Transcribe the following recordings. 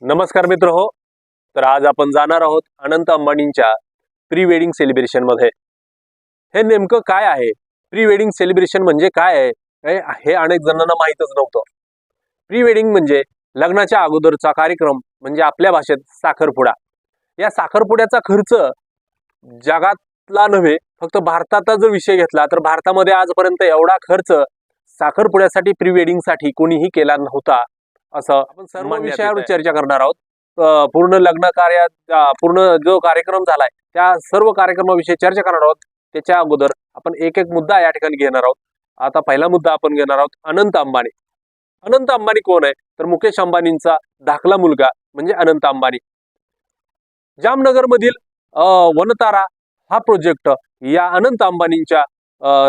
नमस्कार मित्र हो. तर आज आपण जाणार आहोत अनंत अंबानींच्या प्री वेडिंग सेलिब्रेशनमध्ये. हे नेमकं काय आहे? प्री वेडिंग सेलिब्रेशन म्हणजे काय आहे? हे- हे अनेक जणांना माहीतच नव्हतं. प्री वेडिंग म्हणजे लग्नाच्या अगोदरचा कार्यक्रम म्हणजे आपल्या भाषेत साखरपुडा. या साखरपुड्याचा खर्च जगातला नव्हे फक्त भारताचा जर विषय घेतला तर भारतामध्ये आजपर्यंत एवढा खर्च साखरपुड्यासाठी प्री वेडिंगसाठी कोणीही केला नव्हता. असं आपण सर्व विषयावर. चर्चा करणार आहोत. पूर्ण लग्न कार्यात पूर्ण जो कार्यक्रम झालाय त्या सर्व कार्यक्रमाविषयी चर्चा करणार आहोत. त्याच्या अगोदर आपण एक एक मुद्दा या ठिकाणी घेणार आहोत. आता पहिला मुद्दा आपण घेणार आहोत अनंत अंबानी. अनंत अंबानी कोण आहे? तर मुकेश अंबानींचा धाकला मुलगा म्हणजे अनंत अंबानी. जामनगर मधील वनतारा हा प्रोजेक्ट या अनंत अंबानींच्या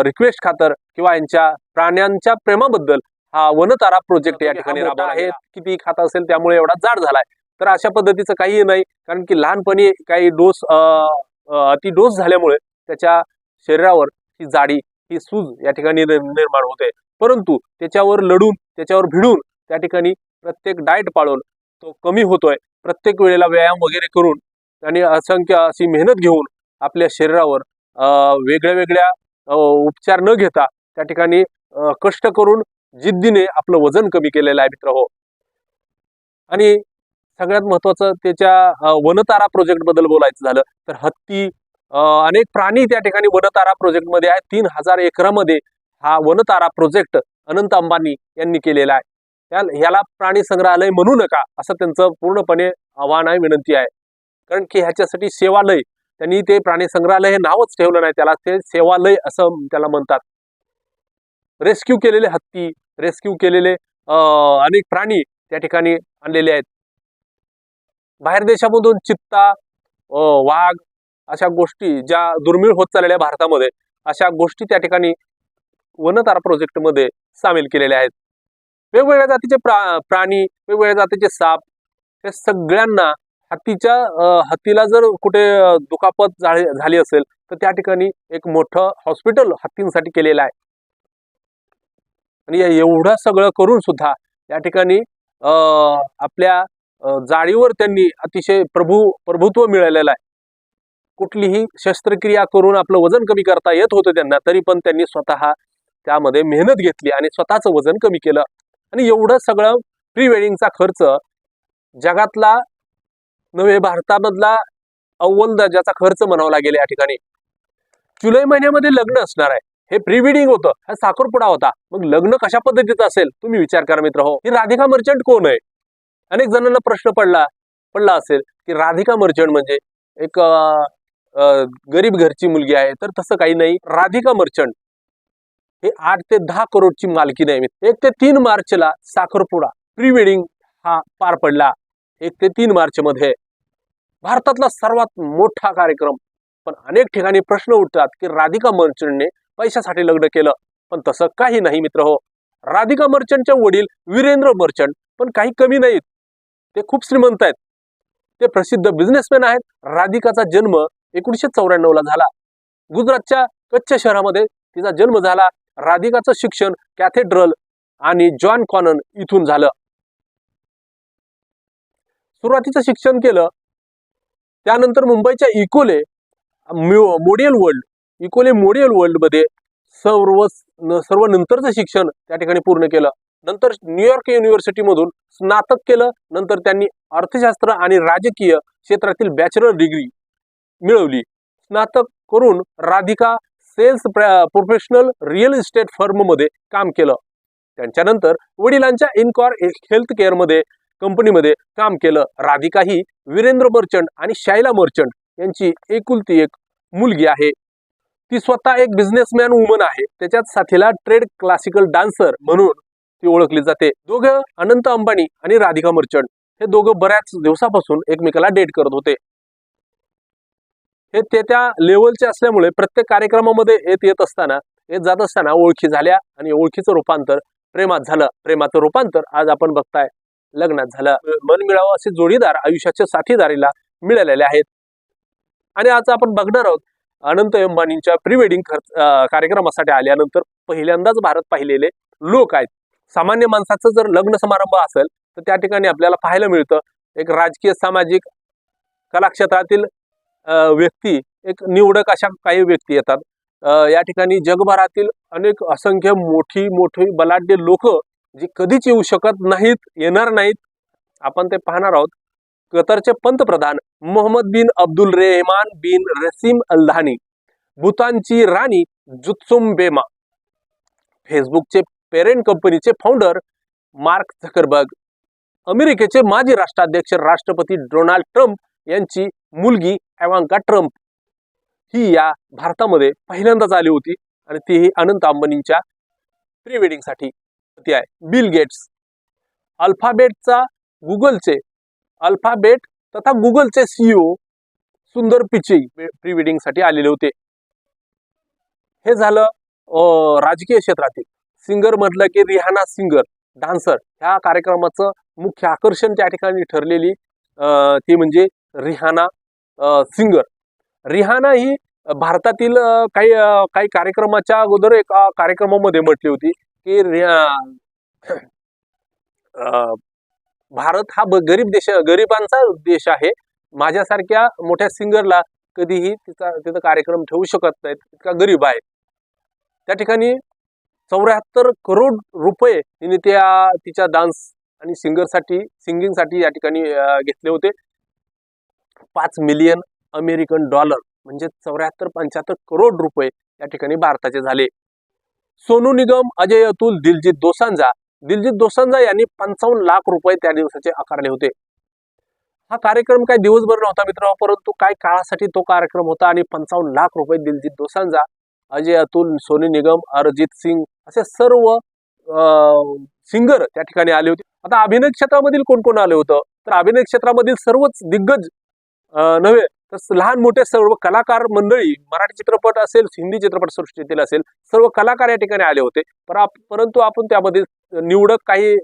रिक्वेस्ट खातर किंवा यांच्या प्राण्यांच्या प्रेमाबद्दल हा वनतारा प्रोजेक्ट या ठिकाणी राबवला आहे. किती खाता असेल त्यामुळे एवढा जाड झालाय. तर अशा पद्धतीचं काही नाही कारण की लहानपणी काही डोस अति डोस झाल्यामुळे त्याच्या शरीरावर ही जाडी ही सूज या ठिकाणी निर- निर्माण होते. परंतु त्याच्यावर लढून त्याच्यावर भिडून त्या ठिकाणी प्रत्येक डाएट पाळून तो कमी होतोय. प्रत्येक वेळेला व्यायाम वगैरे करून आणि असंख्य अशी मेहनत घेऊन आपल्या शरीरावर वेगळ्या वेगळ्या उपचार न घेता त्या ठिकाणी कष्ट करून जिद्दीने आपलं वजन कमी केलेलं आहे मित्र हो. आणि सगळ्यात महत्वाचं त्याच्या वनतारा प्रोजेक्टबद्दल बोलायचं झालं तर हत्ती अनेक प्राणी त्या ठिकाणी वनतारा प्रोजेक्टमध्ये आहे तीन हजार एकरामध्ये हा वनतारा प्रोजेक्ट अनंत अंबानी यांनी केलेला आहे. त्या ह्याला प्राणी संग्रहालय म्हणू नका असं त्यांचं पूर्णपणे आव्हान आहे विनंती आहे. कारण की ह्याच्यासाठी सेवालय त्यांनी ते प्राणी संग्रहालय हे नावच ठेवलं नाही त्याला ते सेवालय असं त्याला म्हणतात. रेस्क्यू केलेले हत्ती रेस्क्यू केलेले अनेक प्राणी त्या ठिकाणी आणलेले आहेत. बाहेर देशामधून चित्ता वाघ अशा गोष्टी ज्या दुर्मिळ होत चाललेल्या भारतामध्ये अशा गोष्टी त्या ठिकाणी वनतारा प्रोजेक्टमध्ये सामील केलेल्या आहेत. वेगवेगळ्या जातीचे प्रा प्राणी वेगवेगळ्या जातीचे साप हे सगळ्यांना हत्तीच्या हत्तीला जर कुठे दुखापत झाली असेल तर त्या ठिकाणी एक मोठं हॉस्पिटल हत्तींसाठी केलेलं आहे. आणि या एवढं सगळं करून सुद्धा या ठिकाणी अं, आपल्या जाळीवर त्यांनी अतिशय प्रभू प्रभुत्व मिळालेलं आहे. कुठलीही शस्त्रक्रिया करून आपलं वजन कमी करता येत होतं त्यांना तरी पण त्यांनी स्वतः त्यामध्ये मेहनत घेतली आणि स्वतःचं वजन कमी केलं. आणि एवढं सगळं प्री वेडिंगचा खर्च जगातला नव्हे भारतामधला अव्वल दर्जाचा खर्च म्हणावा लागेल या ठिकाणी. जुलै महिन्यामध्ये लग्न असणार आहे. हे प्री वेडिंग होतं. हा साखरपुडा होता. मग लग्न कशा पद्धतीचं असेल? तुम्ही विचार करा मित्र हो. ही राधिका मर्चंट कोण आहे? अनेक जणांना प्रश्न पडला पडला असेल की राधिका मर्चंट म्हणजे एक गरीब घरची मुलगी आहे तर तसं काही नाही. राधिका मर्चंट हे आठ ते दहा करोडची मालकी नाही एक ते तीन मार्चला साखरपुडा प्री वेडिंग हा पार पडला. एक ते तीन मार्च मध्ये भारतातला सर्वात मोठा कार्यक्रम. पण अनेक ठिकाणी प्रश्न उठतात की राधिका मर्चंटने पैशासाठी लग्न केलं. पण तसं काही नाही मित्र हो. राधिका मर्चंटच्या वडील वीरेंद्र मर्चंट पण काही कमी नाहीत. ते खूप श्रीमंत आहेत. ते प्रसिद्ध बिझनेसमॅन आहेत. राधिकाचा जन्म एकोणीसशे चौऱ्याण्णव ला झाला. गुजरातच्या कच्छ शहरामध्ये तिचा जन्म झाला. राधिकाचं शिक्षण कॅथेड्रल आणि जॉन कॉनन इथून झालं. सुरुवातीचं शिक्षण केलं. त्यानंतर मुंबईच्या इकोले म्यु- मोडियल वर्ल्ड इकोले मोडियल वर्ल्डमध्ये सर्व सर्व नंतरचं शिक्षण त्या ठिकाणी पूर्ण केलं. नंतर न्यूयॉर्क युनिव्हर्सिटी मधून स्नातक केलं. नंतर त्यांनी अर्थशास्त्र आणि राजकीय क्षेत्रातील बॅचलर डिग्री मिळवली. स्नातक करून Radhika sales professional real estate फर्ममध्ये काम केलं. त्यांच्यानंतर वडिलांच्या इनकॉर हेल्थ केअरमध्ये कंपनीमध्ये काम केलं. राधिका ही वीरेंद्र मर्चंट आणि शायला मर्चंट यांची एकुलती एक मुलगी आहे. ती स्वतः एक बिझनेसमॅन वुमन आहे. त्याच्यात साथीला ट्रेड क्लासिकल डान्सर म्हणून ती ओळखली जाते. दोघं अनंत अंबानी आणि राधिका मर्चंट. हे दोघं बऱ्याच दिवसापासून एकमेकाला डेट करत होते. हे ते त्या लेवलचे असल्यामुळे प्रत्येक कार्यक्रमामध्ये येत येत असताना येत जात असताना ओळखी झाल्या आणि ओळखीचं रूपांतर प्रेमात झालं. प्रेमाचं रूपांतर आज आपण बघताय. लग्नात झालं. मन मिळावं असे जोडीदार आयुष्याच्या साथीदारीला मिळालेले आहेत. आणि आज आपण बघणार आहोत अनंत अंबानींच्या प्री वेडिंग खर्च कार्यक्रमासाठी आल्यानंतर पहिल्यांदाच भारत पाहिलेले लोक आहेत. सामान्य माणसाचं जर लग्न समारंभ असेल तर त्या ठिकाणी आपल्याला पाहायला मिळतं एक राजकीय सामाजिक कला क्षेत्रातील व्यक्ती एक निवडक अशा काही व्यक्ती येतात. या ठिकाणी जगभरातील अनेक असंख्य मोठी मोठी बलाढ्य लोक जी कधीच येऊ शकत नाहीत येणार नाहीत आपण ते पाहणार आहोत. कतरचे पंतप्रधान मोहम्मद बिन अब्दुल रेहमान बिन रसीम अल्धानी भूतानची राणी जुत्सुम बेमा फेसबुकचे पेरेंट कंपनीचे फाउंडर मार्क झकरबर्ग अमेरिकेचे माजी राष्ट्राध्यक्ष राष्ट्रपती डोनाल्ड ट्रम्प यांची मुलगी एवांका ट्रम्प. ही या भारतामध्ये पहिल्यांदाच आली होती आणि तीही अनंत अंबानींच्या प्री वेडिंगसाठी ती आहे बिल गेट्स. अल्फाबेटचा गुगलचे अल्फाबेट तथा गुगलचे सीईओ सुंदर पिचई प्री वेडिंगसाठी आलेले होते. हे झालं अं, राजकीय क्षेत्रातील. सिंगर म्हटलं की रिहाना सिंगर डान्सर. ह्या कार्यक्रमाचं मुख्य आकर्षण त्या ठिकाणी ठरलेली ती म्हणजे रिहाना सिंगर. रिहाना ही भारतातील काही काही कार्यक्रमाच्या अगोदर एका कार्यक्रमामध्ये म्हटली होती की अं, भारत हा गरीब देश गरिबांचा देश आहे. माझ्यासारख्या मोठ्या सिंगरला कधीही तिचा तिथं कार्यक्रम ठेवू शकत नाहीत. इतका गरीब आहे. त्या ठिकाणी चौऱ्याहत्तर करोड रुपये तिने त्या तिच्या डान्स आणि सिंगरसाठी सिंगिंगसाठी या ठिकाणी घेतले होते. पाच मिलियन अमेरिकन डॉलर म्हणजे चौऱ्याहत्तर पंच्याहत्तर करोड रुपये या ठिकाणी भारताचे झाले. सोनू निगम अजय अतुल दिलजित दोसांजा दिलजित दोसांजा यांनी पंचावन्न लाख रुपये त्या दिवसाचे आकारले होते. हा कार्यक्रम काही दिवसभर नव्हता मित्र परंतु काही काळासाठी तो कार्यक्रम होता आणि पंचावन्न लाख रुपये दिलजित दोसांजा अजय अतुल सोनी निगम अरजित सिंग असे सर्व सिंगर त्या ठिकाणी आले होते. आता अभिनय क्षेत्रामधील कोण कोण आले होतं? तर अभिनय क्षेत्रामधील सर्वच दिग्गज अं, नव्हे तर लहान मोठे सर्व कलाकार मंडळी मराठी चित्रपट असेल हिंदी चित्रपट सृष्टीतील असेल सर्व कलाकार या ठिकाणी आले होते. पर आप- परंतु आपण त्यामध्ये निवडक काही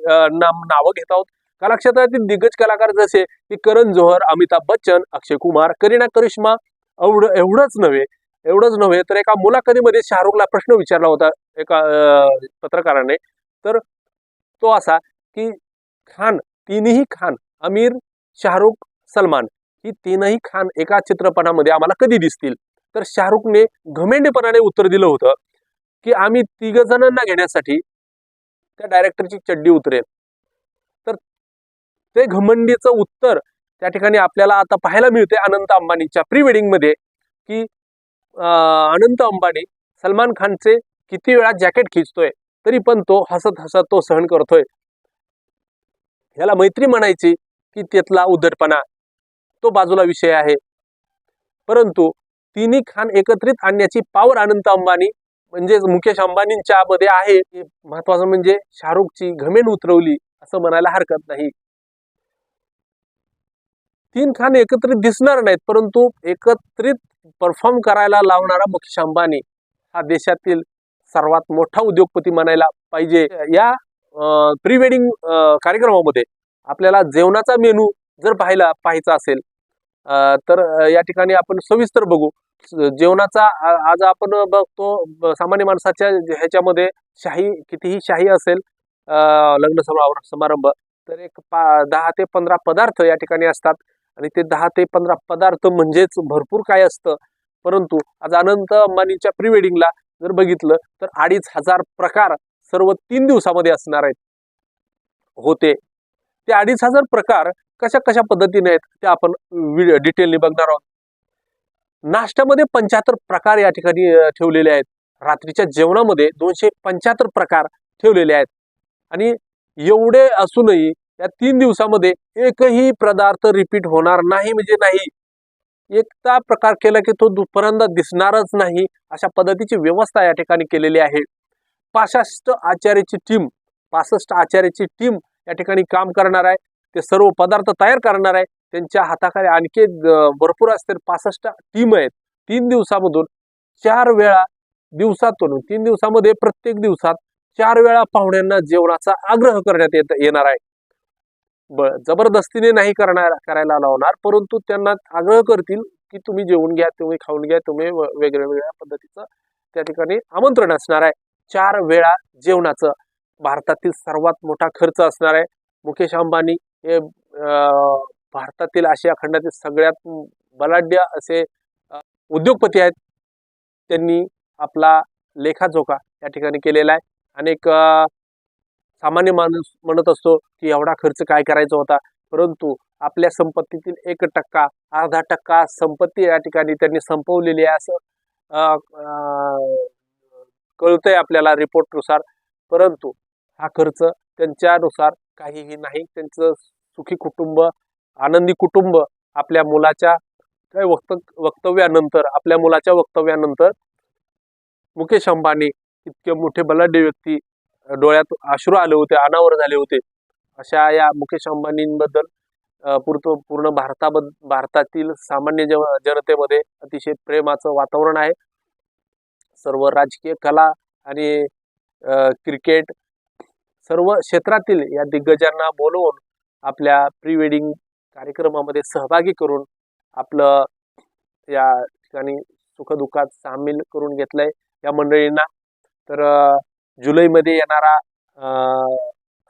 नाम नावं घेत आहोत. कलाक्षेत्रातील दिग्गज कलाकार जसे की करण जोहर अमिताभ बच्चन अक्षय कुमार करीना करिश्मा एवढं एवढंच नव्हे एवढंच नव्हे तर एका मुलाखतीमध्ये शाहरुखला प्रश्न विचारला होता एका पत्रकाराने. तर तो असा की खान तिन्ही खान आमिर शाहरुख सलमान ही तीनही खान एका चित्रपटामध्ये आम्हाला कधी दिसतील? तर शाहरुखने घमेंडेपणाने उत्तर दिलं होतं की आम्ही तिघ जणांना घेण्यासाठी त्या डायरेक्टरची चड्डी उतरेल. तर ते घमंडीचं उत्तर त्या ठिकाणी आपल्याला आता पाहायला मिळते अनंत अंबानीच्या प्री वेडिंगमध्ये की अनंत अंबानी सलमान खानचे किती वेळा जॅकेट खिचतोय तरी पण तो हसत हसत तो सहन करतोय. ह्याला मैत्री म्हणायची की त्यातला उद्धटपणा तो बाजूला विषय आहे. परंतु तिन्ही खान एकत्रित आणण्याची पावर अनंत अंबानी म्हणजेच मुकेश अंबानींच्या मध्ये आहे. महत्वाचं म्हणजे शाहरुखची घमेंड उतरवली असं म्हणायला हरकत नाही. तीन खान एकत्रित दिसणार नाहीत परंतु एकत्रित परफॉर्म करायला लावणारा मुकेश अंबानी हा देशातील सर्वात मोठा उद्योगपती म्हणायला पाहिजे. या प्री वेडिंग कार्यक्रमामध्ये आपल्याला जेवणाचा मेनू जर पाहायला पाहायचा असेल तर या ठिकाणी आपण सविस्तर बघू. जेवणाचा आज आपण बघतो सामान्य माणसाच्या ह्याच्यामध्ये शाही कितीही शाही असेल लग्न समार- समारंभ तर एक पा दहा ते पंधरा पदार्थ या ठिकाणी असतात. आणि ते दहा ते पंधरा पदार्थ म्हणजेच भरपूर काय असतं. परंतु आज अनंत अंबानीच्या प्री वेडिंगला जर बघितलं तर अडीच हजार प्रकार सर्व तीन दिवसामध्ये असणार आहेत. होते. ते अडीच हजार प्रकार कशा कशा पद्धतीने आहेत ते आपण डिटेलने बघणार आहोत. नाश्त्यामध्ये पंच्याहत्तर प्रकार या ठिकाणी ठेवलेले आहेत. रात्रीच्या जेवणामध्ये दोनशे पंच्याहत्तर प्रकार ठेवलेले आहेत. आणि एवढे असूनही या तीन दिवसामध्ये एकही पदार्थ रिपीट होणार नाही म्हणजे नाही. एकदा प्रकार केला की तो दुपारंदा दिसणारच नाही अशा पद्धतीची व्यवस्था या ठिकाणी केलेली आहे. पासष्ट आचार्याची टीम पासष्ट आचार्याची टीम या ठिकाणी काम करणार आहे. ते सर्व पदार्थ तयार करणार आहे. त्यांच्या हाताखाली आणखी भरपूर असतील पासष्ट टीम आहेत. तीन दिवसामधून चार वेळा दिवसातून तीन दिवसामध्ये प्रत्येक दिवसात चार वेळा पाहुण्यांना जेवणाचा आग्रह करण्यात येत येणार आहे. ब जबरदस्तीने नाही करणार करायला लावणार परंतु त्यांना आग्रह करतील की तुम्ही जेवून घ्या तुम्ही खाऊन घ्या तुम्ही वेगळ्या वेगळ्या पद्धतीचं त्या ठिकाणी आमंत्रण असणार आहे. चार वेळा जेवणाचं भारतातील सर्वात मोठा खर्च असणार आहे. मुकेश अंबानी हे भारतातील आशिया खंडातील सगळ्यात बलाढ्य असे उद्योगपती आहेत. त्यांनी आपला लेखाजोखा या ठिकाणी केलेला आहे. अनेक सामान्य माणूस म्हणत असतो की एवढा खर्च काय करायचा होता? परंतु आपल्या संपत्तीतील एक टक्का अर्धा टक्का संपत्ती या ठिकाणी त्यांनी संपवलेली आहे असं कळतंय आपल्याला रिपोर्टनुसार परंतु हा खर्च त्यांच्यानुसार काहीही नाही. त्यांचं सुखी कुटुंब आनंदी कुटुंब आपल्या मुलाच्या काय वक्त वक्तव्यानंतर आपल्या मुलाच्या वक्तव्यानंतर मुकेश अंबानी इतके मोठे बलाढ्य व्यक्ती डोळ्यात अश्रू आले होते अनावर झाले होते. अशा या मुकेश अंबानींबद्दल पुरतो पूर्ण भारताबद्द भारतातील सामान्य जन जनतेमध्ये अतिशय प्रेमाचं वातावरण आहे. सर्व राजकीय कला आणि क्रिकेट सर्व क्षेत्रातील या दिग्गजांना बोलवून आपल्या प्री वेडिंग कार्यक्रमामध्ये सहभागी करून आपलं या ठिकाणी सुखदुःखात सामील करून घेतलंय या मंडळींना. तर जुलैमध्ये येणारा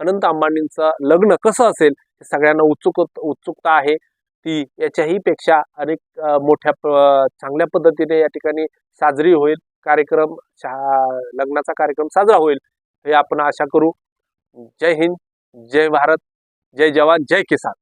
अनंत अंबानींचं लग्न कसं असेल हे सगळ्यांना उत्सुक उत्सुकता आहे. ती याच्याही पेक्षा अनेक मोठ्या प- चांगल्या पद्धतीने या ठिकाणी साजरी होईल. कार्यक्रम शा- लग्नाचा कार्यक्रम साजरा होईल. हे आपण आशा करू. जय हिंद जय भारत जय जवान जय किसान।